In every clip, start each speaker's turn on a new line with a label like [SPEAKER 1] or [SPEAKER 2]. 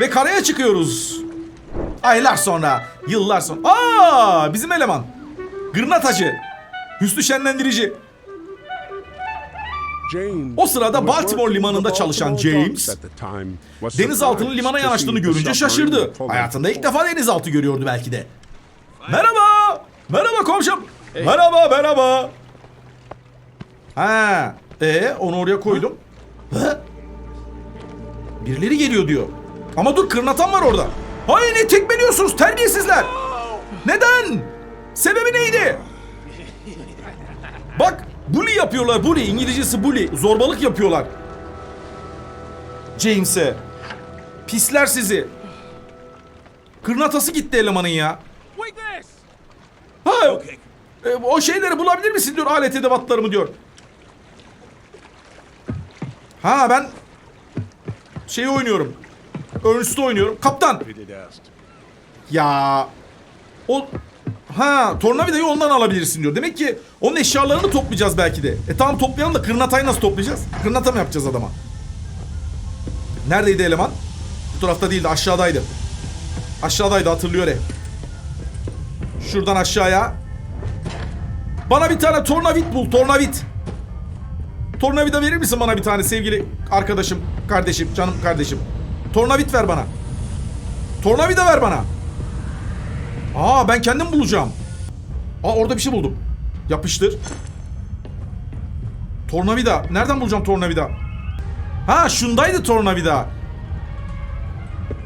[SPEAKER 1] Ve karaya çıkıyoruz. Aylar sonra, yıllar sonra. Aa, bizim eleman. Gırnatacı. Hüsnü şenlendirici. O sırada Baltimore limanında çalışan James, denizaltının limana yanaştığını görünce şaşırdı. Hayatında ilk defa denizaltı görüyordu belki de. Merhaba. Merhaba komşum. Merhaba, merhaba. Ha, e onu oraya koydum. Birileri geliyor diyor. Ama dur kırnatan var orada. Hayır ne tekmeliyorsunuz terbiyesizler. Neden? Sebebi neydi? Bak bully yapıyorlar bully. İngilizcesi bully. Zorbalık yapıyorlar. James'e. Pisler sizi. Kırnatası gitti elemanın ya. Ha, e, o şeyleri bulabilir misin diyor alet edevatlarımı diyor. Ha ben şeyi oynuyorum. Ernst'ü oynuyorum. Kaptan. Ya o ha tornavidayı ondan alabilirsin diyor. Demek ki onun eşyalarını toplayacağız belki de. E tamam toplayalım da kırnatayı nasıl toplayacağız? Kırnata mı yapacağız adama? Neredeydi eleman? Bu tarafta değildi aşağıdaydı. Aşağıdaydı hatırlıyor e. Şuradan aşağıya. Bana bir tane tornavit bul tornavit. Tornavida verir misin bana bir tane sevgili arkadaşım, kardeşim, canım kardeşim? Tornavit ver bana. Tornavida ver bana. Aa ben kendim bulacağım. Aa orada bir şey buldum. Yapıştır. Tornavida. Nereden bulacağım tornavida? Ha şundaydı tornavida.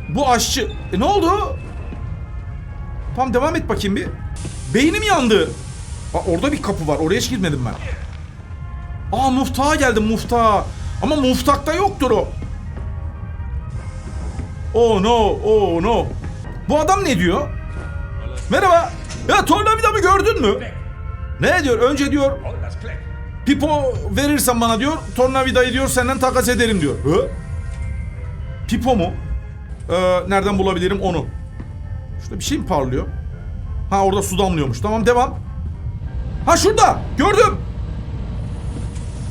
[SPEAKER 1] Bu aşçı. E ne oldu? Tamam devam et bakayım bir. Beynim yandı. Aa, orada bir kapı var. Oraya hiç girmedim ben. Aa muftağa geldim muftağa. Ama muftakta yoktur o. Oh no, oh no. Bu adam ne diyor? Merhaba. Ya tornavidamı gördün mü? Ne diyor? Önce diyor Pipo verirsen bana diyor tornavidayı diyor senden takas ederim diyor. Hı? Pipo mu? Ee, nereden bulabilirim onu? Şurada bir şey mi parlıyor? Ha orada su damlıyormuş. Tamam devam. Ha şurada. Gördüm.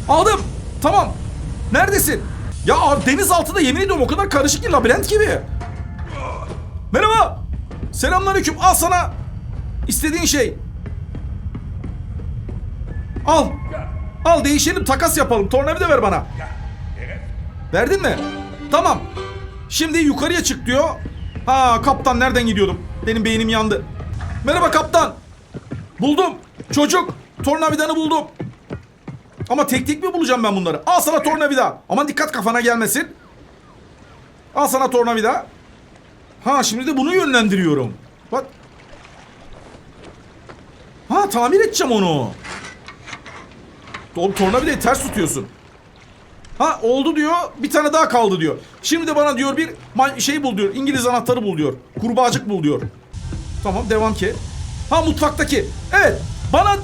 [SPEAKER 1] Aldım. Tamam. Neredesin? Ya denizaltıda yemin ediyorum o kadar karışık ki labirent gibi. Merhaba. Selamünaleyküm. Al sana istediğin şey. Al. Al değişelim takas yapalım. Tornavida ver bana. Verdin mi? Tamam. Şimdi yukarıya çık diyor. Ha kaptan nereden gidiyordum? Benim beynim yandı. Merhaba kaptan. Buldum. Çocuk. Tornavidanı buldum. Ama tek tek mi bulacağım ben bunları? Al sana tornavida. Aman dikkat kafana gelmesin. Al sana tornavida. Ha şimdi de bunu yönlendiriyorum. Bak. Ha tamir edeceğim onu. Oğlum tornavidayı ters tutuyorsun. Ha oldu diyor. Bir tane daha kaldı diyor. Şimdi de bana diyor bir şey bul diyor. İngiliz anahtarı bul diyor. Kurbağacık bul diyor. Tamam devam ki. Ha mutfaktaki. Evet. Bana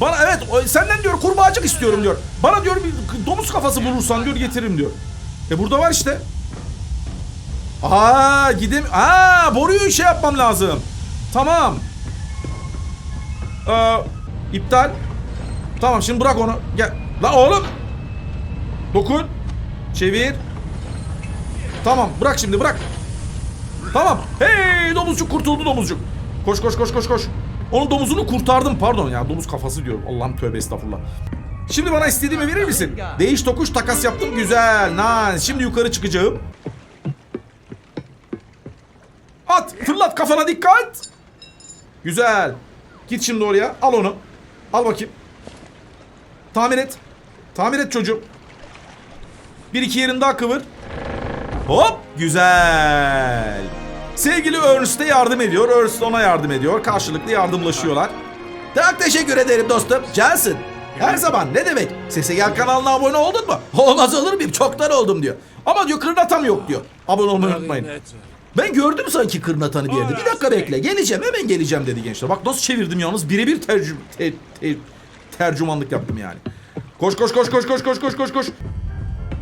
[SPEAKER 1] bana evet senden diyor kurbağacık istiyorum diyor. Bana diyor bir domuz kafası bulursan diyor getiririm diyor. E burada var işte. Aa gidim. Aa boruyu şey yapmam lazım. Tamam. Ee, iptal. Tamam şimdi bırak onu. Gel. La oğlum. Dokun. Çevir. Tamam bırak şimdi bırak. Tamam. Hey domuzcuk kurtuldu domuzcuk. Koş koş koş koş koş. Onun domuzunu kurtardım pardon ya domuz kafası diyorum. Allah'ım tövbe estağfurullah. Şimdi bana istediğimi verir misin? Değiş tokuş takas yaptım güzel. Nice. Şimdi yukarı çıkacağım. At fırlat kafana dikkat. Güzel. Git şimdi oraya al onu. Al bakayım. Tamir et. Tamir et çocuğum. Bir iki yerini daha kıvır. Hop güzel. Sevgili Ernst'e yardım ediyor. Ernst ona yardım ediyor. Karşılıklı yardımlaşıyorlar. Çok teşekkür ederim dostum. Gelsin. Her zaman ne demek? Sese Gel kanalına abone oldun mu? Olmaz olur muyum? Çoktan oldum diyor. Ama diyor kırnatam yok diyor. Abone olmayı unutmayın. Ben gördüm sanki kırnatanı bir yerde. Bir dakika bekle. Geleceğim hemen geleceğim dedi gençler. Bak nasıl çevirdim yalnız. Birebir tercüm te- te- tercümanlık yaptım yani. Koş koş koş koş koş koş koş koş koş.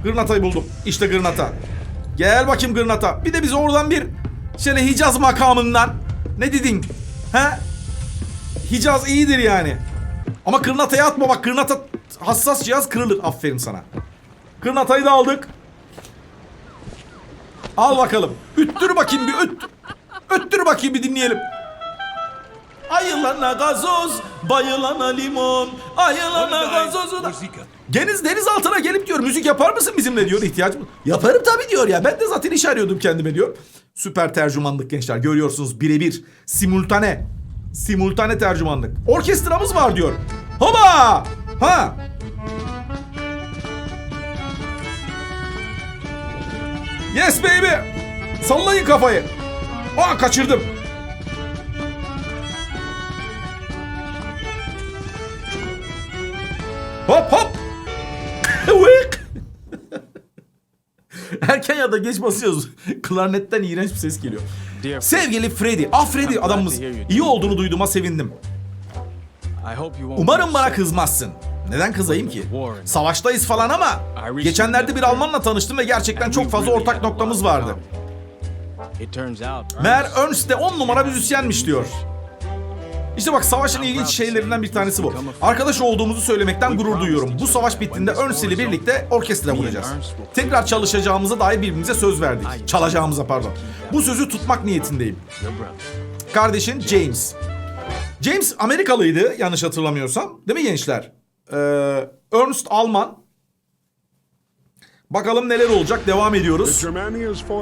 [SPEAKER 1] Gırnatayı buldum. İşte gırnata. Gel bakayım gırnata. Bir de biz oradan bir şöyle Hicaz makamından ne dedin? He? Hicaz iyidir yani. Ama kırnataya atma bak kırnata hassas cihaz kırılır. Aferin sana. Kırnatayı da aldık. Al bakalım. Üttür bakayım bir öt. Öttür bakayım bir dinleyelim. Ayılana gazoz, bayılana limon, ayılana gazoz. Deniz deniz altına gelip diyor müzik yapar mısın bizimle diyor ihtiyacım. Yaparım tabii diyor ya. Ben de zaten iş arıyordum kendime diyor. Süper tercümanlık gençler görüyorsunuz birebir. Simultane. Simultane tercümanlık. Orkestramız var diyor. Hoba! Ha! Yes baby! Sallayın kafayı. Aa kaçırdım. Hop hop. Erken ya da geç basıyoruz. Klarnetten iğrenç bir ses geliyor. Sevgili Freddy. Ah Freddy adamımız. iyi olduğunu duyduğuma sevindim. Umarım bana kızmazsın. Neden kızayım ki? Savaştayız falan ama geçenlerde bir Almanla tanıştım ve gerçekten çok fazla ortak noktamız vardı. Meğer Ernst de 10 numara müzisyenmiş diyor. İşte bak savaşın ilginç şeylerinden bir tanesi bu. Arkadaş olduğumuzu söylemekten gurur duyuyorum. Bu savaş bittiğinde Ernst ile birlikte orkestra kuracağız. Tekrar çalışacağımıza dair birbirimize söz verdik. Çalacağımıza pardon. Bu sözü tutmak niyetindeyim. Kardeşin James. James Amerikalıydı yanlış hatırlamıyorsam. Değil mi gençler? Ee, Ernst Alman. Bakalım neler olacak. Devam ediyoruz.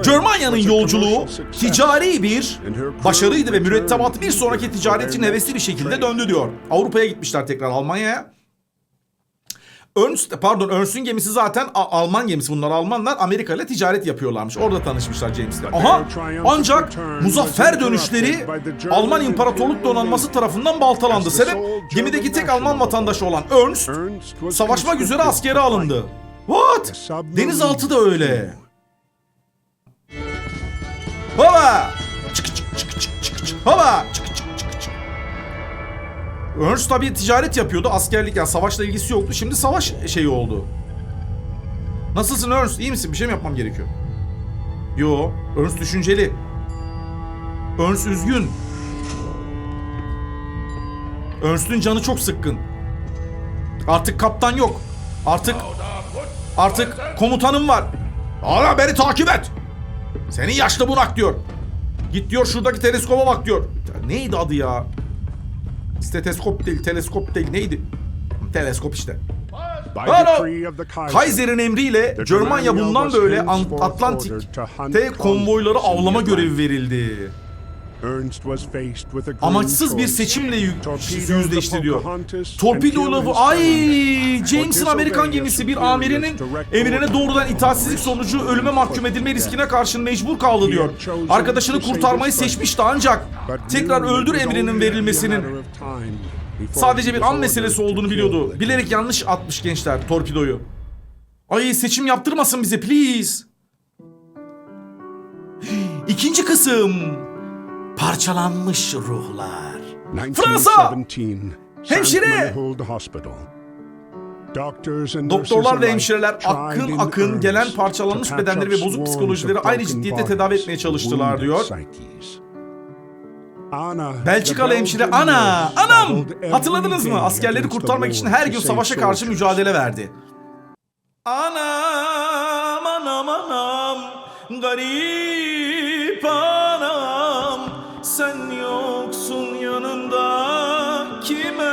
[SPEAKER 1] Germanya'nın yolculuğu ticari bir başarıydı ve mürettebatı bir sonraki ticaret için hevesli bir şekilde döndü diyor. Avrupa'ya gitmişler tekrar Almanya'ya. Ernst, pardon Ernst'ün gemisi zaten Alman gemisi bunlar Almanlar Amerika ile ticaret yapıyorlarmış. Orada tanışmışlar James'le. Aha ancak muzaffer dönüşleri Alman İmparatorluk Donanması tarafından baltalandı. Sebep gemideki tek Alman vatandaşı olan Ernst savaşmak üzere askere alındı. What? Denizaltı da öyle. Hava! Çık çık çık çık çık çık. Hava! Çık çık çık çık. Ernst tabii ticaret yapıyordu. Askerlik yani savaşla ilgisi yoktu. Şimdi savaş şeyi oldu. Nasılsın Ernst? İyi misin? Bir şey mi yapmam gerekiyor? Yo. Ernst düşünceli. Ernst üzgün. Ernst'ün canı çok sıkkın. Artık kaptan yok. Artık artık komutanım var. Hala beni takip et. Seni yaşlı bunak diyor. Git diyor şuradaki teleskoba bak diyor. Neydi adı ya? Steteskop değil, teleskop değil. Neydi? Teleskop işte. Alo. Kaiser'in emriyle Germanya bundan böyle Ant- Atlantik'te konvoyları avlama görevi verildi. Amaçsız bir seçimle yü- yüzleşti diyor. Torpido lavı ay James'in Amerikan gemisi bir amirinin emrine doğrudan itaatsizlik sonucu ölüme mahkum edilme riskine karşın mecbur kaldı diyor. Arkadaşını kurtarmayı seçmişti ancak tekrar öldür emrinin verilmesinin sadece bir an meselesi olduğunu biliyordu. Bilerek yanlış atmış gençler torpidoyu. Ay seçim yaptırmasın bize please. İkinci kısım. Parçalanmış ruhlar. Fransa! Hemşire! Doktorlar ve hemşireler akın akın gelen parçalanmış bedenleri ve bozuk psikolojileri aynı ciddiyete tedavi etmeye çalıştılar diyor. Belçikalı hemşire ana anam hatırladınız mı askerleri kurtarmak için her gün savaşa karşı mücadele verdi. Anam anam anam garip anam sen yoksun yanında kime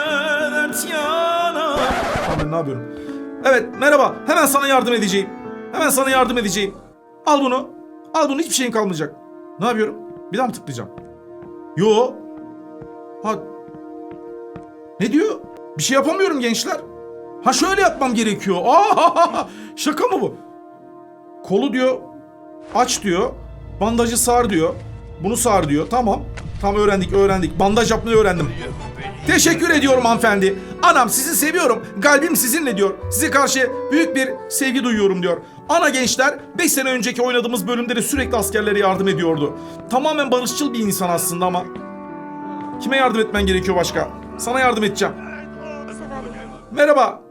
[SPEAKER 1] dert yanam. Tamam ne yapıyorum? Evet merhaba hemen sana yardım edeceğim. Hemen sana yardım edeceğim. Al bunu. Al bunu hiçbir şeyin kalmayacak. Ne yapıyorum? Bir daha mı tıklayacağım? Yo. Ha. Ne diyor? Bir şey yapamıyorum gençler. Ha şöyle yapmam gerekiyor. Aa, şaka mı bu? Kolu diyor. Aç diyor. Bandajı sar diyor. Bunu sar diyor. Tamam. Tam öğrendik öğrendik. Bandaj yapmayı öğrendim. Teşekkür ediyorum hanımefendi. Anam sizi seviyorum. Kalbim sizinle diyor. Size karşı büyük bir sevgi duyuyorum diyor. Ana gençler 5 sene önceki oynadığımız bölümde de sürekli askerlere yardım ediyordu. Tamamen barışçıl bir insan aslında ama. Kime yardım etmen gerekiyor başka? Sana yardım edeceğim. Merhaba.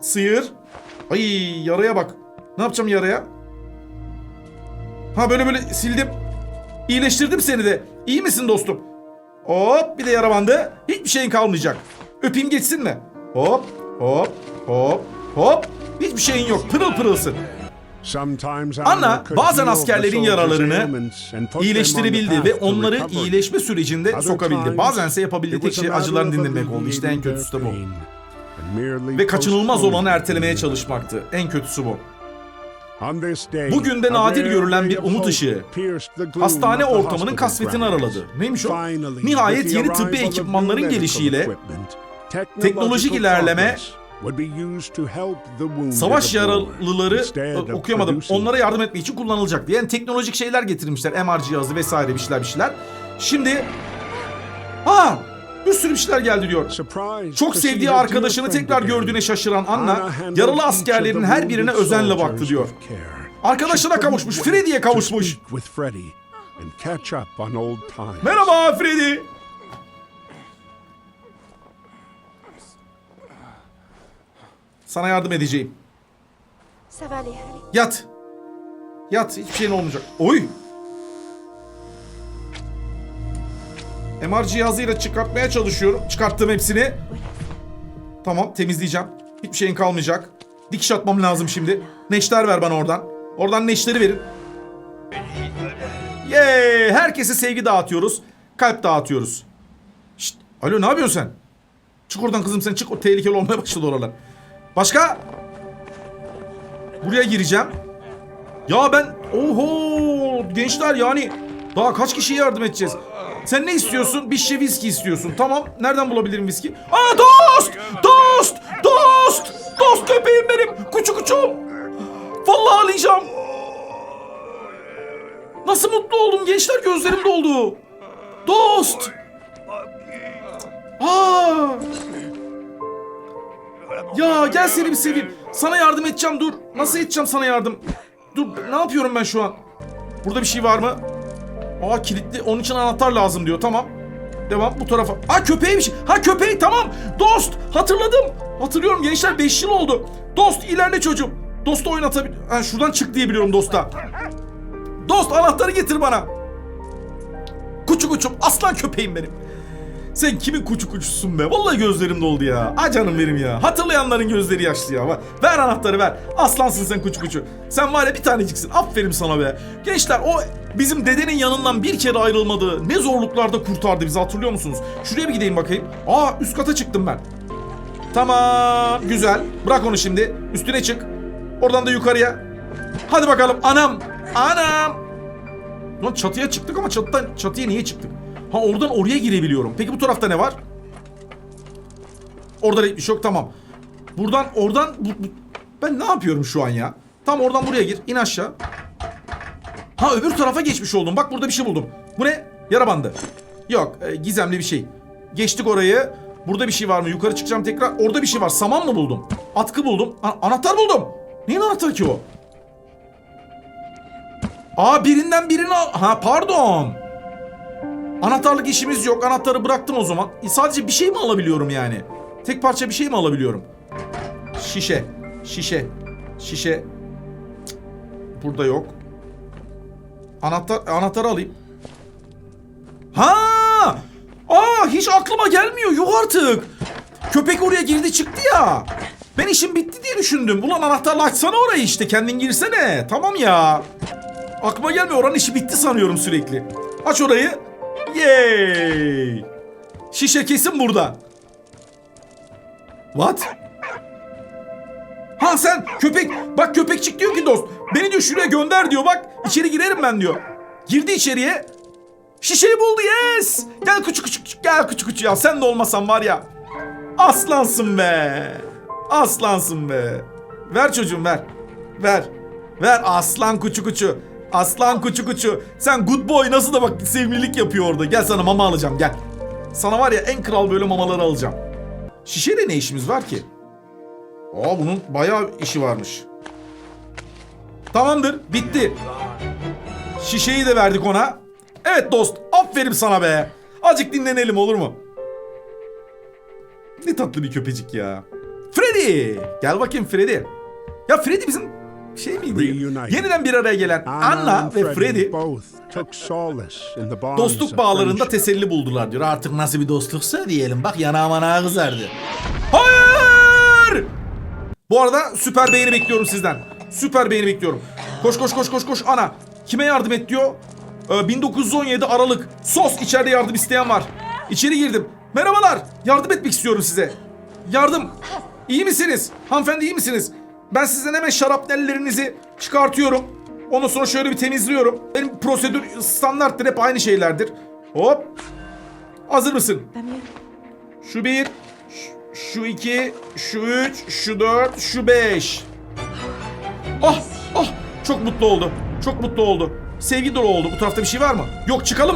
[SPEAKER 1] Sıyır. Ay yaraya bak. Ne yapacağım yaraya? Ha böyle böyle sildim. İyileştirdim seni de. İyi misin dostum? Hop bir de yara bandı. Hiçbir şeyin kalmayacak. Öpeyim geçsin mi? Hop hop hop hop. Hiçbir şeyin yok. Pırıl pırılsın. Anna bazen askerlerin yaralarını iyileştirebildi ve onları iyileşme sürecinde sokabildi. Bazense yapabildiği tek şey acılarını dindirmek oldu. İşte en kötüsü de bu. Ve kaçınılmaz olanı ertelemeye çalışmaktı. En kötüsü bu.
[SPEAKER 2] Bugün de nadir görülen bir umut ışığı.
[SPEAKER 1] Hastane ortamının kasvetini araladı. Neymiş o? Nihayet yeni tıbbi ekipmanların gelişiyle teknolojik ilerleme savaş yaralıları e, okuyamadım. Onlara yardım etmek için kullanılacaktı. Yani teknolojik şeyler getirmişler. MR cihazı vesaire bir şeyler bir şeyler. Şimdi ha bir sürü bir şeyler geldi diyor. Çok sevdiği arkadaşını tekrar gördüğüne şaşıran Anna, yaralı askerlerin her birine özenle baktı diyor. Arkadaşına kavuşmuş, Freddy'ye kavuşmuş. Merhaba Freddy. Sana yardım edeceğim. Yat. Yat, hiçbir şeyin olmayacak. Oy. MR cihazıyla çıkartmaya çalışıyorum. Çıkarttım hepsini. Tamam, temizleyeceğim. Hiçbir şeyin kalmayacak. Dikiş atmam lazım şimdi. Neşter ver bana oradan. Oradan neşteri verin. Yay! Herkese sevgi dağıtıyoruz. Kalp dağıtıyoruz. Şşt, alo ne yapıyorsun sen? Çık oradan kızım sen çık. O tehlikeli olmaya başladı oralar. Başka? Buraya gireceğim. Ya ben oho gençler yani daha kaç kişiye yardım edeceğiz? Sen ne istiyorsun? Bir şişe viski istiyorsun. Tamam. Nereden bulabilirim viski? Aa dost! Dost! Dost! Dost köpeğim benim. Kuçu kuçum. Vallahi ağlayacağım. Nasıl mutlu oldum gençler gözlerim doldu. Dost! Aa! Ya gel seni bir seveyim. Sana yardım edeceğim dur. Nasıl edeceğim sana yardım? Dur ne yapıyorum ben şu an? Burada bir şey var mı? Aa kilitli. Onun için anahtar lazım diyor. Tamam. Devam bu tarafa. Aa köpeğiymiş. Ha köpeği tamam. Dost hatırladım. Hatırlıyorum gençler 5 yıl oldu. Dost ilerle çocuğum. Dostu oynatabil... Ha şuradan çık diye biliyorum dosta. Dost anahtarı getir bana. Kuçu kuçum aslan köpeğim benim. Sen kimin kuçu kuçusun be? Vallahi gözlerim doldu ya. A canım benim ya. Hatırlayanların gözleri yaşlı ya. Ver anahtarı ver. Aslansın sen kuçu kuçu. Sen var ya bir taneciksin. Aferin sana be. Gençler o bizim dedenin yanından bir kere ayrılmadı. Ne zorluklarda kurtardı bizi hatırlıyor musunuz? Şuraya bir gideyim bakayım. Aa üst kata çıktım ben. Tamam güzel. Bırak onu şimdi. Üstüne çık. Oradan da yukarıya. Hadi bakalım anam. Anam. Lan çatıya çıktık ama çatıdan çatıya niye çıktık? Ha oradan oraya girebiliyorum. Peki bu tarafta ne var? Orada hiçbir şey yok tamam. Buradan oradan bu, bu- ben ne yapıyorum şu an ya? Tam oradan buraya gir. in aşağı. Ha öbür tarafa geçmiş oldum. Bak burada bir şey buldum. Bu ne? Yara bandı. Yok e, gizemli bir şey. Geçtik orayı. Burada bir şey var mı? Yukarı çıkacağım tekrar. Orada bir şey var. Saman mı buldum? Atkı buldum. A- anahtar buldum. Neyin anahtarı ki o? Aa birinden birini al- Ha pardon. Anahtarlık işimiz yok. Anahtarı bıraktım o zaman. E, sadece bir şey mi alabiliyorum yani? Tek parça bir şey mi alabiliyorum? Şişe. Şişe. Şişe. Cık. Burada yok. Anahtar anahtarı alayım. Ha! Aa hiç aklıma gelmiyor. Yok artık. Köpek oraya girdi çıktı ya. Ben işim bitti diye düşündüm. Ulan anahtarla açsana orayı işte. Kendin girsene. Tamam ya. Aklıma gelmiyor. Oranın işi bitti sanıyorum sürekli. Aç orayı. Yay! Şişe kesin burada. What? Ha sen köpek bak köpekçik diyor ki dost beni diyor şuraya gönder diyor bak içeri girerim ben diyor. Girdi içeriye. Şişeyi buldu yes. Gel küçük küçük gel küçük küçük ya sen de olmasan var ya. Aslansın be. Aslansın be. Ver çocuğum ver. Ver. Ver aslan kuçu kuçu. Aslan kuçu kuçu. Sen good boy nasıl da bak sevimlilik yapıyor orada. Gel sana mama alacağım gel. Sana var ya en kral böyle mamaları alacağım. Şişeyle ne işimiz var ki? Aa bunun bayağı işi varmış. Tamamdır bitti. Şişeyi de verdik ona. Evet dost aferin sana be. Azıcık dinlenelim olur mu? Ne tatlı bir köpecik ya. Freddy! Gel bakayım Freddy. Ya Freddy bizim şey miydi? Yeniden bir araya gelen Anna ve Freddy dostluk bağlarında teselli buldular diyor. Artık nasıl bir dostluksa diyelim. Bak yana mana kızardı. Hayır! Bu arada süper beğeni bekliyorum sizden. Süper beğeni bekliyorum. Koş koş koş koş koş ana. Kime yardım et diyor? Ee, 1917 Aralık. Sos içeride yardım isteyen var. İçeri girdim. Merhabalar. Yardım etmek istiyorum size. Yardım. İyi misiniz? Hanımefendi iyi misiniz? Ben sizden hemen şarapnellerinizi çıkartıyorum. Ondan sonra şöyle bir temizliyorum. Benim prosedür standarttır hep aynı şeylerdir. Hop. Hazır mısın? Şu bir, şu iki, şu üç, şu dört, şu beş. Ah, ah, çok mutlu oldu. Çok mutlu oldu. Sevgi dolu oldu. Bu tarafta bir şey var mı? Yok çıkalım.